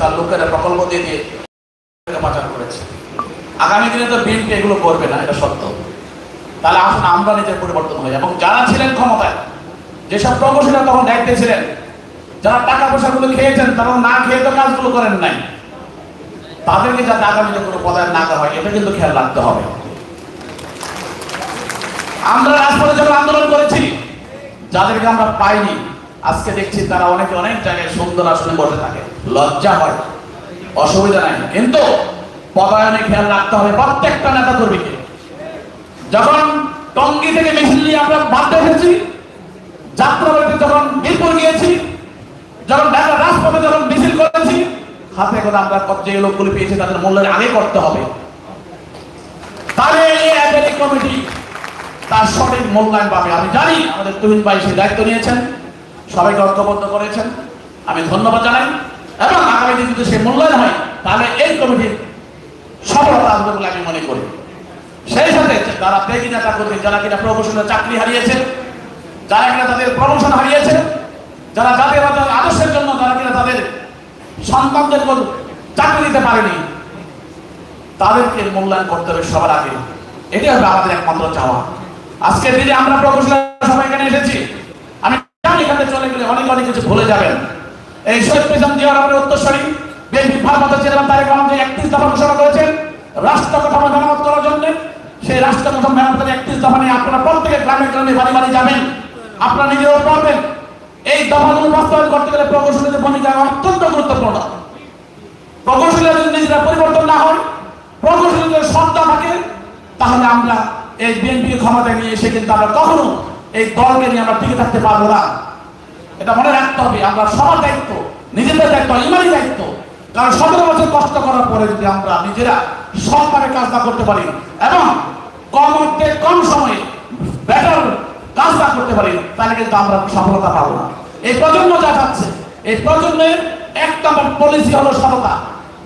তার লোকেরা প্রকল্প দিয়ে দিয়ে পাচার করেছে। আগামী দিনে তো বিএনপি এগুলো করবে না, এটা সত্য। তাহলে আসুন, আমরা নিজের পরিবর্তন হই। এবং যারা ছিলেন ক্ষমতায়, যেসব প্রকৌশলীরা তখন দায়িত্বে ছিলেন, যারা টাকা পয়সা পয়সাগুলো খেয়েছেন, তারা না খেয়ে তো কাজগুলো করেন নাই। তাদেরকে যাতে আগামী আগামীতে কোনো পদায়ন না করা হয়, এটা কিন্তু খেয়াল রাখতে হবে। আমরা রাজপথে যখন আন্দোলন করেছি, যাদেরকে আমরা পাইনি আজকে দেখছি তারা অনেকে অনেক জায়গায় সুন্দর আসনে বসে থাকে। লজ্জা হয়। অসুবিধা নাই। কিন্তু পদায়নে খেয়াল রাখতে হবে প্রত্যেকটা নেতা কর্মীকে। যখন টঙ্গি থেকে মিছিল নিয়ে আমরা বাধ্য হয়েছি যাত্রাবাড়িতে যখন মিরপুর গিয়েছি, যখন ঢাকা রাজপথে যখন মিছিল করেছি, হাতে করে আমরা যে লোকগুলো পেয়েছি, তাদের মূল্যের আগে করতে হবে। তাহলে এই কমিটি তার সঠিক মূল্যায়ন পাবে। আমি জানি আমাদের তুহিন ভাই সেই দায়িত্ব নিয়েছেন। সবাইকে ঐক্যবদ্ধ করেছেন। আমি ধন্যবাদ জানাই এবং আগামী দিনে যদি সে মূল্যায়ন হয়, তাহলে এই কমিটির সফলতা আসবে বলে আমি মনে করি। সেই সাথে যারা পেগি নেতা কর্মী, যারা কিনা প্রফেশনাল চাকরি হারিয়েছে যারা কিনা তাদের প্রমোশন হারিয়েছে যারা জাতীয় আদর্শের জন্য যারা কিনা তাদের সন্তানদের চাকরি দিতে পারেনি, তাদেরকে মূল্যায়ন করতে হবে সবার আগে। এটি হবে আমাদের একমাত্র চাওয়া। আজকের দিনে আমরা প্রফেশনাল সবাই এখানে এসেছি আমি জানি এখানে চলে গেলে অনেক অনেক কিছু ভুলে যাবেন। এই শহীদ প্রেসিডেন্ট জিয়া রহমানের উত্তরসূরি বিএনপি ভারপ্রাপ্ত চেয়ারম্যান তারেক রহমান যে একত্রিশ দফা ঘোষণা করেছেন। রাষ্ট্র কাঠামো মেরামত করার জন্য সেই রাষ্ট্র কাঠামো মেরামতের একত্রিশ দফা নিয়ে আপনারা প্রত্যেকে গ্রামে গ্রামে বাড়ি বাড়ি যাবেন। আপনারা নিজেরাও পড়বেন এই দফাগুলো বাস্তবায়ন করতে গেলে প্রকৌশলীদের ভূমিকা অত্যন্ত গুরুত্বপূর্ণ। প্রকৌশলীরা যদি নিজেরা পরিবর্তন না হয়, প্রকৌশলীদের সত্তা থাকে, তাহলে আমরা এই বিএনপি ক্ষমতায় নিয়ে এসে কিন্তু আমরা কখনো এই দলকে নিয়ে আমরা টিকে থাকতে পারব না। এটা মনে রাখতে হবে, আমরা সবার দায়িত্ব, নিজেদের দায়িত্ব ইমানি দায়িত্ব। কারণ সতেরো বছর কষ্ট করার পরে যদি আমরা নিজেরা সৎভাবে কাজ না করতে পারি এবং কম অর্থে কম সময়ে বেটার কাজ না করতে পারি, তাহলে কিন্তু আমরা সফলতা পাবো না। এই প্রজন্ম যা যাচ্ছে, এই প্রজন্মের এক নম্বর পলিসি হলো সততা,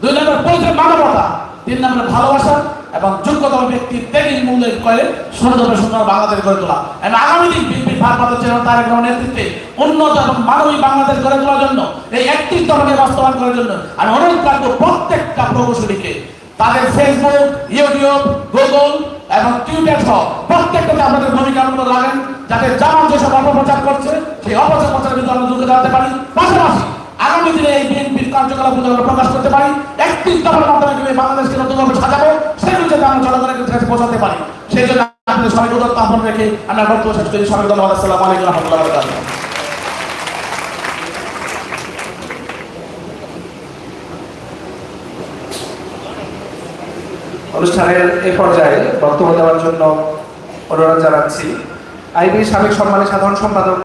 দুই নম্বর পলিসি মানবতা, তিন নম্বর ভালোবাসা এবং যোগ্যতম ব্যক্তি ত্যাগী মূল্যের করে সুন্দর সুন্দর বাংলাদেশ গড়ে তোলা। এবং আগামী দিন বিএনপির ভারপ্রাপ্ত চেয়ারম্যান তারেক রহমানের নেতৃত্বে উন্নত এবং মানবিক বাংলাদেশ গড়ে তোলার জন্য, এই একত্রিশ দলকে বাস্তবায়ন করার জন্য আমি অনুরোধ রাখব প্রত্যেকটা প্রকৌশলীকে। তাদের ফেসবুক ইউটিউব গুগল এবং টুইটার সহ প্রত্যেকটাতে আপনাদের ভূমিকা আপনারা লাগেন যাতে জামাত যেসব অপপ্রচার করছে, সেই অপপ্রচারের বিরুদ্ধে আমরা যুগে দাঁড়াতে পারি। পাশাপাশি আগামী দিনে এই বিএনপির কার্যকলাপ প্রকাশ করতে পারি। একত্রিশ দফার মাধ্যমে বাংলাদেশকে নতুনভাবে সাজাবো। যাতে জনগণের কাছে পৌঁছাতে পারি। সেই জন্য সবাইকে উদত্ত আহ্বান রেখে বক্তব্য শেষ করি আলাইকুম অনুষ্ঠানের এই পর্যায়ে বক্তব্য দেওয়ার জন্য অনুরোধ জানাচ্ছি। আইবির সাবেক সম্মানের সাধারণ সম্পাদক